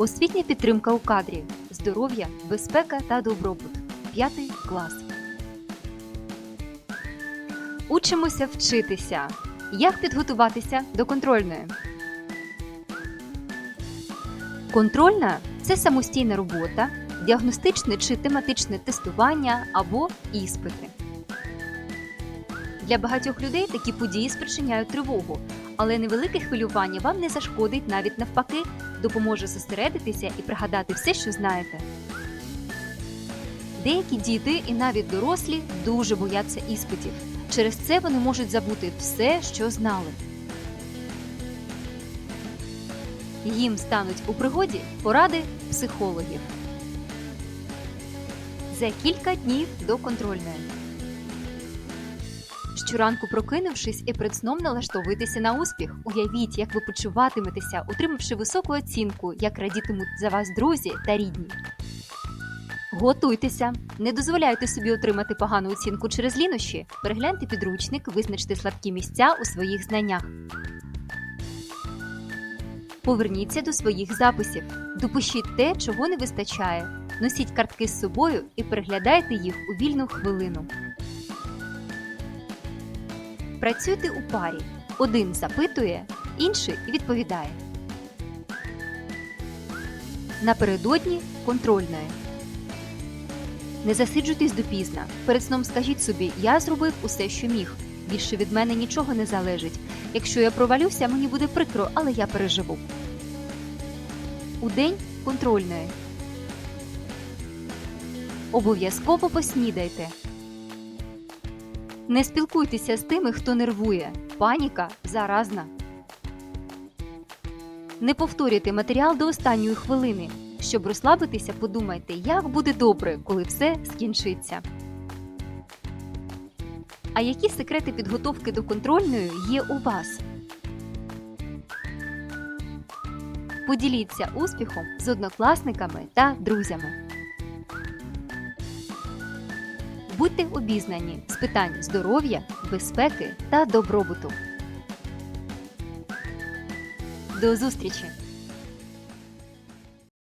Освітня підтримка у кадрі, здоров'я, безпека та добробут. П'ятий клас. Учимося вчитися. Як підготуватися до контрольної? Контрольна це самостійна робота, діагностичне чи тематичне тестування або іспити. Для багатьох людей такі події спричиняють тривогу, але невелике хвилювання вам не зашкодить, навіть навпаки, допоможе зосередитися і пригадати все, що знаєте. Деякі діти і навіть дорослі дуже бояться іспитів. Через це вони можуть забути все, що знали. Їм стануть у пригоді поради психологів. За кілька днів до контрольної. Щоранку прокинувшись і перед сном налаштовуйтеся на успіх. Уявіть, як ви почуватиметеся, отримавши високу оцінку, як радітимуть за вас друзі та рідні. Готуйтеся, не дозволяйте собі отримати погану оцінку через лінощі. Перегляньте підручник, визначте слабкі місця у своїх знаннях. Поверніться до своїх записів. Допишіть те, чого не вистачає. Носіть картки з собою і переглядайте їх у вільну хвилину. Працюйте у парі. Один запитує, інший відповідає. Напередодні контрольної. Не засиджуйтесь допізна. Перед сном скажіть собі, я зробив усе, що міг. Більше від мене нічого не залежить. Якщо я провалюся, мені буде прикро, але я переживу. У день контрольної. Обов'язково поснідайте. Не спілкуйтеся з тими, хто нервує. Паніка заразна. Не повторюйте матеріал до останньої хвилини. Щоб розслабитися, подумайте, як буде добре, коли все скінчиться. А які секрети підготовки до контрольної є у вас? Поділіться успіхом з однокласниками та друзями. Будьте обізнані з питань здоров'я, безпеки та добробуту. До зустрічі!